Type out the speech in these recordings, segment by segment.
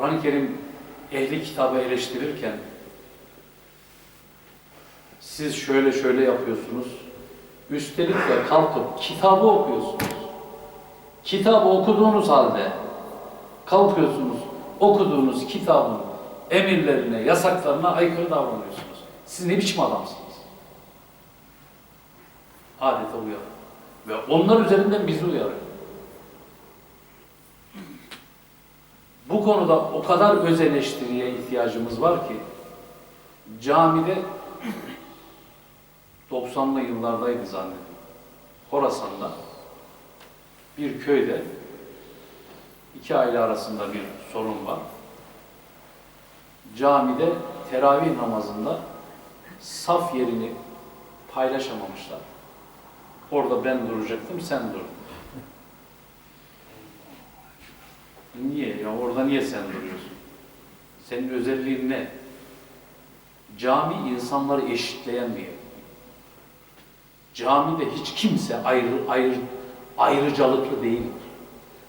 Kur'an-ı Kerim ehli kitabı eleştirirken siz şöyle şöyle yapıyorsunuz. Üstelik de kalkıp kitabı okuyorsunuz. Kitabı okuduğunuz halde kalkıyorsunuz, okuduğunuz kitabın emirlerine, yasaklarına aykırı davranıyorsunuz. Siz ne biçim adamsınız? Adeta uyarın. Ve onlar üzerinden bizi uyarıyor. Bu konuda o kadar öz eleştiriye ihtiyacımız var ki camide 90'lı yıllardaydı zannediyorum. Horasan'da bir köyde iki aile arasında bir sorun var. Camide teravih namazında saf yerini paylaşamamışlar. Orada ben duracaktım, sen dur. Niye? Ya orada niye sen duruyorsun? Senin özelliğin ne? Cami insanları eşitleyen bir yer. Camide hiç kimse ayrı, ayrı, ayrıcalıklı değildir.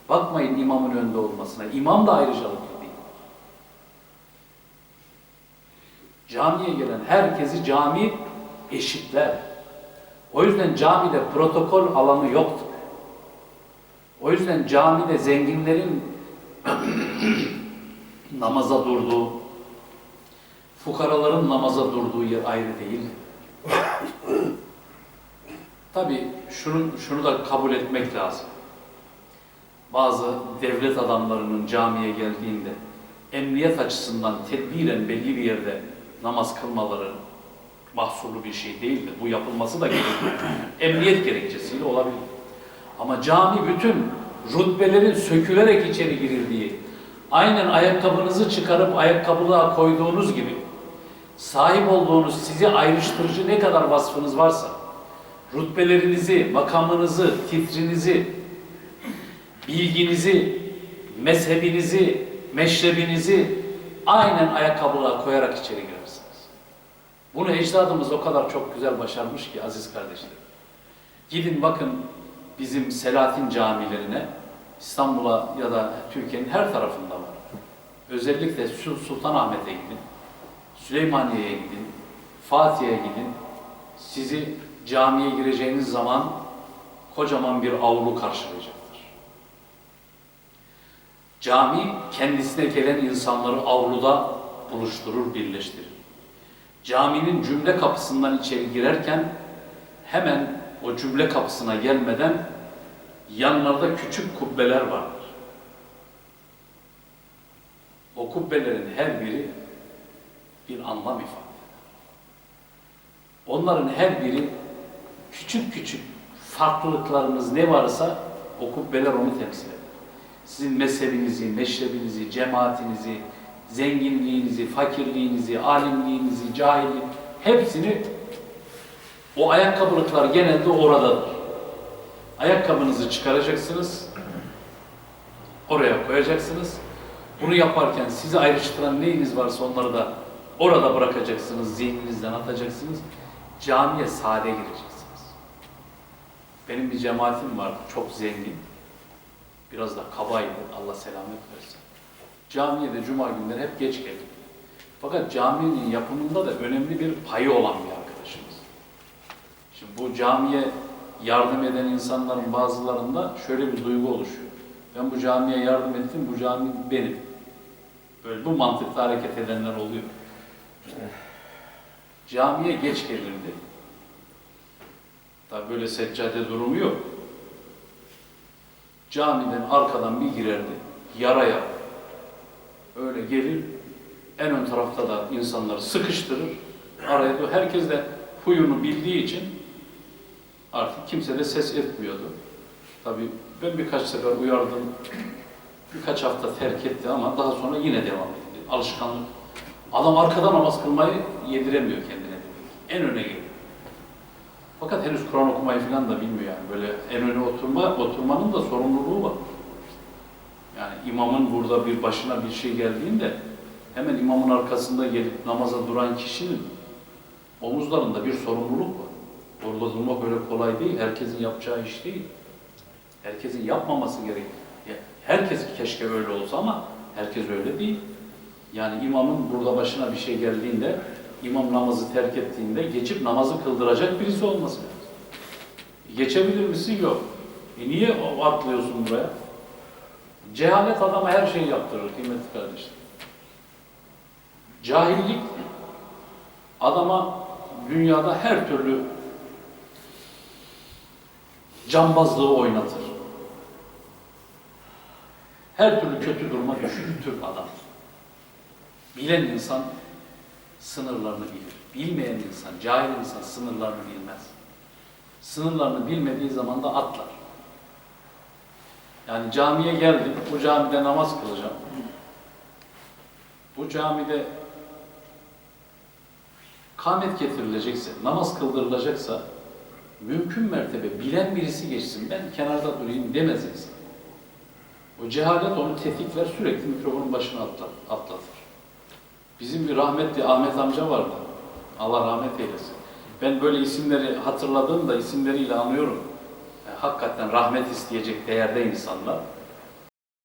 Bakmayın imamın önde olmasına. İmam da ayrıcalıklı değil. Camiye gelen herkesi cami eşitler. O yüzden camide protokol alanı yoktur. O yüzden camide zenginlerin namaza durduğu, fukaraların namaza durduğu yer ayrı değil. Tabii şunu, şunu da kabul etmek lazım. Bazı devlet adamlarının camiye geldiğinde emniyet açısından tedbiren belli bir yerde namaz kılmaları mahsurlu bir şey değildir. Bu yapılması da gerekiyor. Emniyet gerekçesiyle olabilir. Ama cami bütün rütbelerin sökülerek içeri girildiği, aynen ayakkabınızı çıkarıp ayakkabılığa koyduğunuz gibi sahip olduğunuz sizi ayrıştırıcı ne kadar vasfınız varsa, rütbelerinizi, makamınızı, titrinizi, bilginizi, mezhebinizi, meşrebinizi aynen ayakkabılığa koyarak içeri girersiniz. Bunu ecdadımız o kadar çok güzel başarmış ki aziz kardeşlerim. Gidin bakın bizim Selahattin camilerine İstanbul'a ya da Türkiye'nin her tarafında var. Özellikle Sul- Sultanahmet'e gidin, Süleymaniye'ye gidin, Fatih'e gidin. Sizi camiye gireceğiniz zaman kocaman bir avlu karşılayacaktır. Cami kendisine gelen insanları avluda buluşturur, birleştirir. Caminin cümle kapısından içeri girerken hemen o cümle kapısına gelmeden yanlarda küçük kubbeler vardır. O kubbelerin her biri bir anlam ifade eder. Onların her biri küçük küçük farklılıklarınız ne varsa o kubbeler onu temsil eder. Sizin mezhebinizi, meşrebinizi, cemaatinizi, zenginliğinizi, fakirliğinizi, alimliğinizi, cahilliğinizi hepsini o ayakkabılıklar genelde oradadır. Ayakkabınızı çıkaracaksınız, oraya koyacaksınız. Bunu yaparken sizi ayrıştıran neyiniz varsa onları da orada bırakacaksınız, zihninizden atacaksınız. Camiye sade gireceksiniz. Benim bir cemaatim vardı, çok zengin. Biraz da kabaydı, Allah selamet versin. Camiye de cuma günleri hep geç gelirdi. Fakat caminin yapımında da önemli bir payı olan bir arkadaşımız. Şimdi bu camiye yardım eden insanların bazılarında şöyle bir duygu oluşuyor. Ben bu camiye yardım ettim, bu cami benim. Böyle bu mantıkla hareket edenler oluyor. Camiye geç gelirdi. Tabi böyle seccade durumu yok. Camiden arkadan bir girerdi, yaraya. Öyle gelir, en ön tarafta da insanları sıkıştırır. Araya herkes de huyunu bildiği için artık kimse de ses etmiyordu. Tabii ben birkaç sefer uyardım, birkaç hafta terk etti ama daha sonra yine devam etti. Alışkanlık. Adam arkada namaz kılmayı yediremiyor kendine. En öne geliyor. Fakat henüz Kur'an okumayı falan da bilmiyor yani. Böyle en öne oturma, oturmanın da sorumluluğu var. Yani imamın burada bir başına bir şey geldiğinde hemen imamın arkasında gelip namaza duran kişinin omuzlarında bir sorumluluk var. Orada durmak öyle kolay değil. Herkesin yapacağı iş değil. Herkesin yapmaması gerek. Ya, Herkes keşke öyle olsa ama herkes öyle değil. Yani imamın burada başına bir şey geldiğinde, imam namazı terk ettiğinde geçip namazı kıldıracak birisi olması lazım. Geçebilir misin? Yok. E niye atlıyorsun buraya? Cehalet adama her şeyi yaptırır kıymetli kardeşler. Cahillik adama dünyada her türlü cambazlığı oynatır. Her türlü kötü duruma düşürtür adam. Bilen insan sınırlarını bilir. Bilmeyen insan, cahil insan sınırlarını bilmez. Sınırlarını bilmediği zaman da atlar. Yani camiye geldim, bu camide namaz kılacağım. Bu camide kamet getirilecekse, namaz kıldırılacaksa mümkün mertebe bilen birisi geçsin, ben kenarda durayım demez insan. O cehalet onu tetikler, sürekli mikrofonun başına atlar, atlatır. Bizim bir rahmetli Ahmet amca vardı. Allah rahmet eylesin. Ben böyle isimleri hatırladığımda isimleriyle anıyorum. Yani hakikaten rahmet isteyecek değerde insanlar.